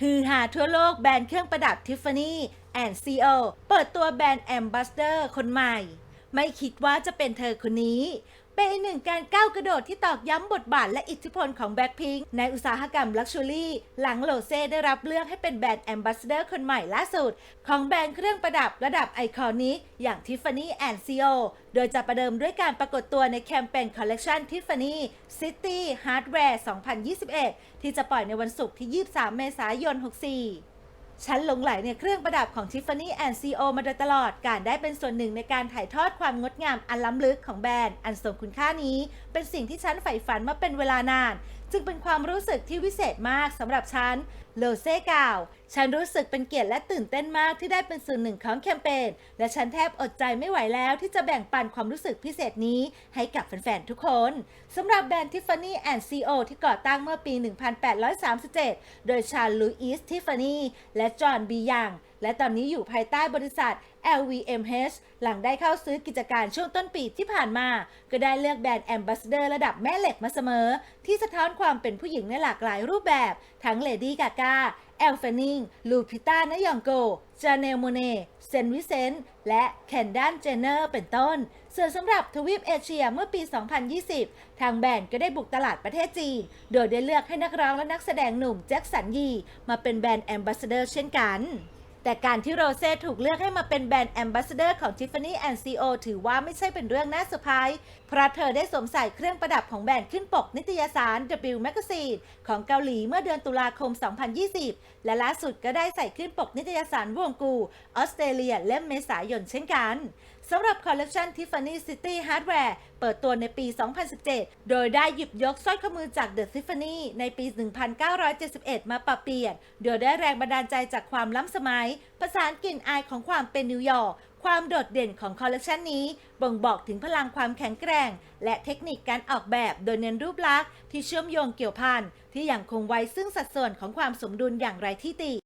ฮือฮาทั่วโลกแบรนด์เครื่องประดับ Tiffany and Co เปิดตัวแบรนด์แอมบ s สเดอร์คนใหม่ ไม่คิดว่าจะเป็นเธอคนนี้ เป็นอีกหนึ่งการก้าวกระโดดที่ตอกย้ำบทบาทและอิทธิพลของแบ็คพิงในอุตสาหกรรมลักชัวรี่หลังโลเซได้รับเลือกให้เป็นแบรนด์แอมบ s สเดอร์คนใหม่ล่าสุด ของแบรนด์เครื่องประดับระดับไอคอนิกอย่าง Tiffany and Co โดยจะประเดิมด้วยการปรากฏตัวในแคมเปญคอลเลกชัน Tiffany City Hardware 2021 ที่จะปล่อยในวันศุกร์ที่ 23 เมษายน 64 ฉันหลงไหลในเครื่องประดับของ Tiffany and Co มาโดยตลอด การได้เป็นส่วนหนึ่งในการถ่ายทอดความงดงามอันล้ำลึกของแบรนด์ อันทรงคุณค่านี้ เป็นสิ่งที่ฉันใฝ่ฝันมาเป็นเวลานาน จึงเป็นความรู้สึกที่วิเศษมากสำหรับฉัน โลเซ่กล่าว ฉันรู้สึกเป็นเกียรติและตื่นเต้นมากที่ได้เป็นส่วนหนึ่งของแคมเปญ และฉันแทบอดใจไม่ไหวแล้วที่จะแบ่งปันความรู้สึกพิเศษนี้ให้กับแฟนๆ ทุกคนสำหรับแบรนด์ Tiffany and Co ที่ก่อตั้งเมื่อปี 1837 โดยชาร์ลลุยส์ทิฟฟานีและจอห์นบียัง และตอนนี้อยู่ภายใต้บริษัท LVMH หลังได้เข้าซื้อกิจการช่วงต้นปีที่ผ่านมา ก็ได้เลือกแบรนด์แอมบ s สเดอร์ระดับแม่เหล็กมาเสมอ ที่สะท้อนความเป็นผู้หญิงในหลากหลายรูปแบบ ทั้งเลดี้กากาแอลเฟนิง ลูพิต้านยองโก จาเนลโมเน่เซนวิเซนต์ และแคนดันเจเนอร์ เป็นต้น ส่วนสำหรับทวีปเอเชียเมื่อปี 2020 ทางแบรนด์ก็ได้บุกตลาดประเทศจีน โดยได้เลือกให้นักร้องและนักแสดงหนุ่มแจ็คสันยี มาเป็นแบรนด์แอมบ s สเดอร์เช่นกัน แต่การที่โรเซ่ถูกเลือกให้มาเป็นแบรนด์แอมบาสเดอร์ของ Tiffany and Co ถือว่าไม่ใช่เป็นเรื่องน่าเซอร์ไพรส์เพราะเธอได้สวมใส่เครื่องประดับของแบรนด์ขึ้นปกนิตยสาร W Magazine ของเกาหลีเมื่อเดือนตุลาคม 2020 และล่าสุดก็ได้ใส่ขึ้นปกนิตยสารวงกูออสเตรเลียเล่มเมษายนเช่นกันสำหรับคอลเลกชัน Tiffany City Hardware เปิดตัวในปี 2017 โดยได้หยิบยกสร้อยข้อมือจาก The Tiffany ในปี 1971 มาปรับเปลี่ยน โดยได้แรงบันดาลใจจากความล้ำสมัย ประสานกลิ่นอายของความเป็นนิวยอร์ก ความโดดเด่นของคอลเลกชันนี้ บ่งบอกถึงพลังความแข็งแกร่ง และเทคนิคการออกแบบโดยเน้นรูปลักษณ์ที่เชื่อมโยงเกี่ยวพันที่ยังคงไว้ซึ่งสัดส่วนของความสมดุลอย่างไรที่ติ